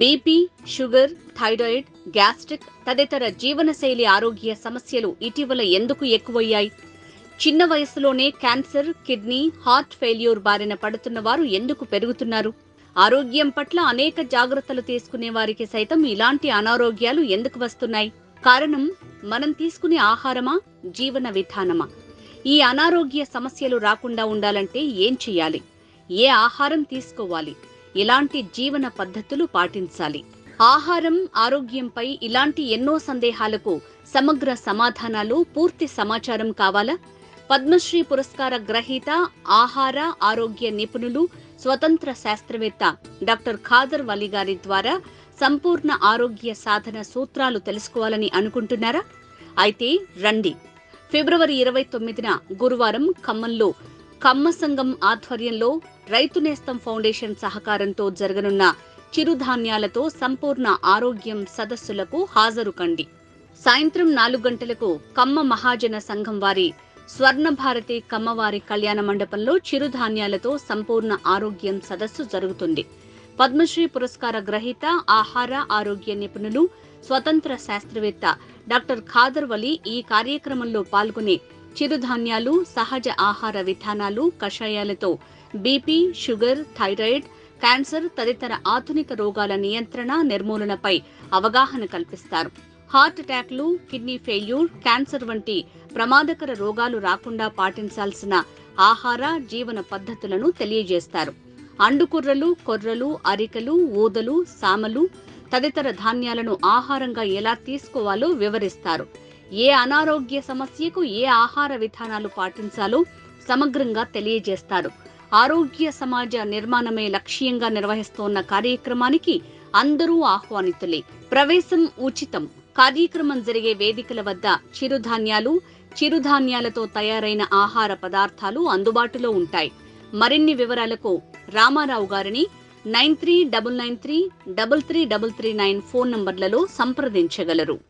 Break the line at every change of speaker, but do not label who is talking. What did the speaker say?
BP sugar thyroid gastric తదితర జీవనశైలి ఆరోగ్య సమస్యలు ఇటీవల ఎందుకు ఎక్కువయ్యాయి? చిన్న వయసులోనే క్యాన్సర్ కిడ్నీ హార్ట్ ఫెయిల్యూర్ బారిన పడుతున్న వారు ఎందుకు పెరుగుతున్నారు? ఆరోగ్యం పట్ల అనేక జాగ్రత్తలు తీసుకునే వారికి సైతం ఇలాంటి అనారోగ్యాలు ఎందుకు వస్తున్నాయి? కారణం మనం తీసుకునే ఆహారమా జీవన విధానమా? ఈ అనారోగ్య సమస్యలు రాకుండా ఉండాలంటే ఏం చేయాలి? ఏ ఆహారం తీసుకోవాలి? ఇలాంటి జీవన పద్ధతులు పాటించాలి. ఆహారం ఆరోగ్యంపై ఇలాంటి ఎన్నో సందేహాలకు సమగ్ర సమాధానాలు పూర్తి సమాచారం కావాలా? పద్మశ్రీ పురస్కార గ్రహీత ఆహార ఆరోగ్య నిపుణులు స్వతంత్ర శాస్త్రవేత్త డాక్టర్ ఖాదర్ వలి గారి ద్వారా సంపూర్ణ ఆరోగ్య సాధన సూత్రాలు తెలుసుకోవాలని అనుకుంటున్నారా? అయితే రండి. ఫిబ్రవరి ఇరవై తొమ్మిదిన గురువారం ఖమ్మంలో కమ్మ సంఘం ఆధ్వర్యంలో రైతు నేస్తం ఫౌండేషన్ సహకారంతో జరగనున్న చిరుధాన్యాలతో సంపూర్ణ ఆరోగ్యం సదస్సులకు హాజరు కండి. సాయంత్రం నాలుగు గంటలకు కమ్మ మహాజన సంఘం వారి స్వర్ణ భారతి కమ్మవారి కళ్యాణ మండపంలో చిరుధాన్యాలతో సంపూర్ణ ఆరోగ్యం సదస్సు జరుగుతుంది. పద్మశ్రీ పురస్కార గ్రహీత ఆహార ఆరోగ్య నిపుణులు స్వతంత్ర శాస్త్రవేత్త డాక్టర్ ఖాదర్ వలి ఈ కార్యక్రమంలో పాల్గొని చిరుధాన్యాలు సహజ ఆహార విధానాలు కషాయాలతో బీపీ షుగర్ థైరాయిడ్ క్యాన్సర్ తదితర ఆధునిక రోగాల నియంత్రణ నిర్మూలనపై అవగాహన కల్పిస్తారు. హార్ట్ అటాక్లు కిడ్నీ ఫెయిల్యూర్ క్యాన్సర్ వంటి ప్రమాదకర రోగాలు రాకుండా పాటించాల్సిన ఆహార జీవన పద్ధతులను తెలియజేస్తారు. అండుకుర్రలు కొర్రలు అరికలు ఊదలు సామలు తదితర ధాన్యాలను ఆహారంగా ఎలా తీసుకోవాలో వివరిస్తారు. ఏ అనారోగ్య సమస్యకు ఏ ఆహార విధానాలు పాటించాలో సమగ్రంగా తెలియజేస్తారు ఆరోగ్య సమాజ నిర్మాణమే లక్ష్యంగా నిర్వహిస్తోన్న కార్యక్రమానికి అందరూ ఆహ్వానితులే. ప్రవేశం ఉచితం. కార్యక్రమం జరిగే వేదికల వద్ద చిరుధాన్యాలు చిరుధాన్యాలతో తయారైన ఆహార పదార్థాలు అందుబాటులో ఉంటాయి. మరిన్ని వివరాలకు రామారావు గారిని nine three double nine three double three double three nine phone నంబర్లలో సంప్రదించగలరు.